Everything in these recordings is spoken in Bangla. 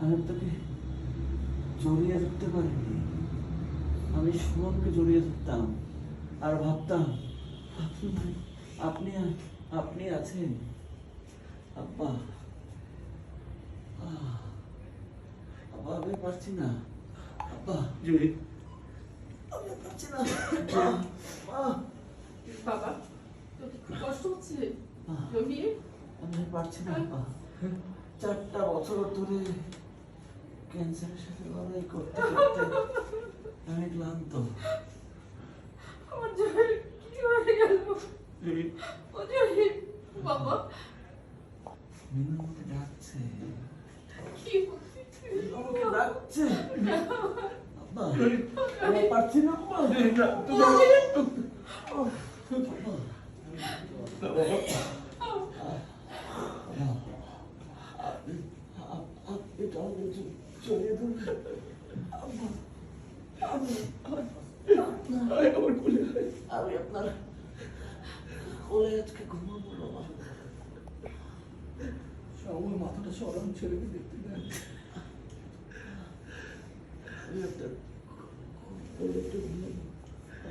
আমি তোকে জড়িয়ে ধরতে পারিনি। আমি সুমনকে জড়িয়ে ধরতাম আর ভাবতাম আপনি আপনি আছেন? আব্বা আব্বা আমি পারছি না। আব্বা জুহি আমি পারছি না। বাবা কষ্ট হচ্ছে? আমি পারছি না আব্বা। চারটা বছর ধরে ক্যান্সারের সাথে লড়াই করতে করতে আমি ক্লান্ত আমার জয়ের কি হয়ে গেল ও জয়ের বাবা মিনু আমাকে ডাকছে কি আমাকে ডাকছে আব্বা আমি পারছি না আব্বা anneciğim. Söyledim. Ama. Ama. Ay ama kule. Abi yapma. Oraya tıkakılma bulama. Şu an oğlum hatırlası olan çelebi bitti de. Ne yaptın? Öğrettim.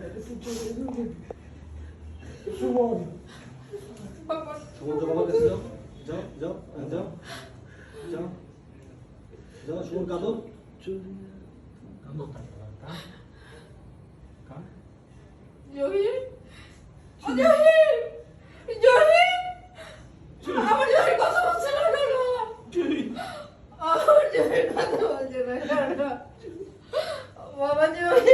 Öğrettim çelebi bitti. Şu var. Baba. Şu oldu baba kızı yapma. 볼까도 여희? 아 여희! 여희! 아버지 여희 가서 만지라라 아버지 여희 가서 만지라라 아버지 여희